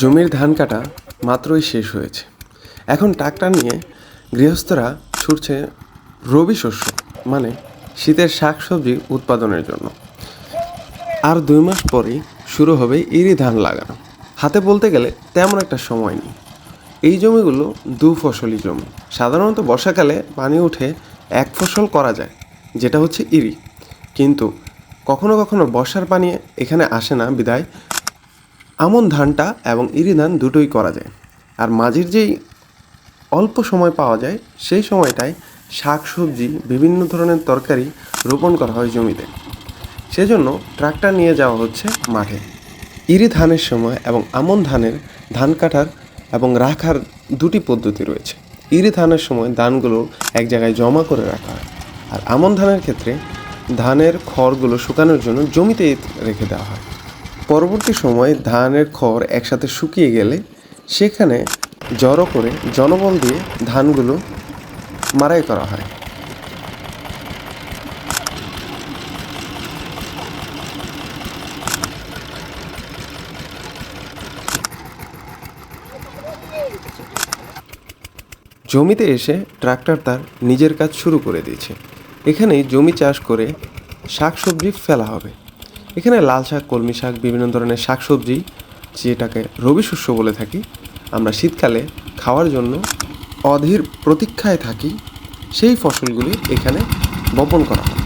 জমির ধান কাটা মাত্রই শেষ হয়েছে। এখন ট্রাক্টর নিয়ে গৃহস্থরা ছুটছে রবি শস্য মানে শীতের শাকসবজি উৎপাদনের জন্য। আর দুই মাস পরেই শুরু হবে ইরি ধান লাগানো। হাতে বলতে গেলে তেমন একটা সময় নেই। এই জমিগুলো দু ফসলি জমি। সাধারণত বর্ষাকালে পানি উঠে এক ফসল করা যায়, যেটা হচ্ছে ইরি। কিন্তু কখনো কখনো বর্ষার পানি এখানে আসে না, বিদায় আমন ধানটা এবং ইরি ধান দুটোই করা যায়। আর মাঝের যেই অল্প সময় পাওয়া যায়, সেই সময়টায় শাক, সবজি, বিভিন্ন ধরনের তরকারি রোপণ করা হয় জমিতে। সেজন্য ট্রাক্টর নিয়ে যাওয়া হচ্ছে মাঠে। ইরি ধানের সময় এবং আমন ধানের ধান কাটার এবং রাখার দুটি পদ্ধতি রয়েছে। ইরি ধানের সময় ধানগুলো এক জায়গায় জমা করে রাখা হয়। আর আমন ধানের ক্ষেত্রে ধানের খড়গুলো শুকানোর জন্য জমিতে রেখে দেওয়া হয়। পরবর্তী সময়ে ধানের খড় একসাথে শুকিয়ে গেলে সেখানে জড়ো করে জনবল দিয়ে ধানগুলো মারাই করা হয়। জমিতে এসে ট্রাক্টর তার নিজের কাজ শুরু করে দিয়েছে। এখানে জমি চাষ করে শাকসবজি ফেলা হবে। এখানে লাল শাক, কলমি শাক, বিভিন্ন ধরনের শাকসবজি, যেটাকে রবি শস্য বলে থাকি, আমরা শীতকালে খাওয়ার জন্য অধীর প্রতীক্ষায় থাকি, সেই ফসলগুলি এখানে বপন করা হয়।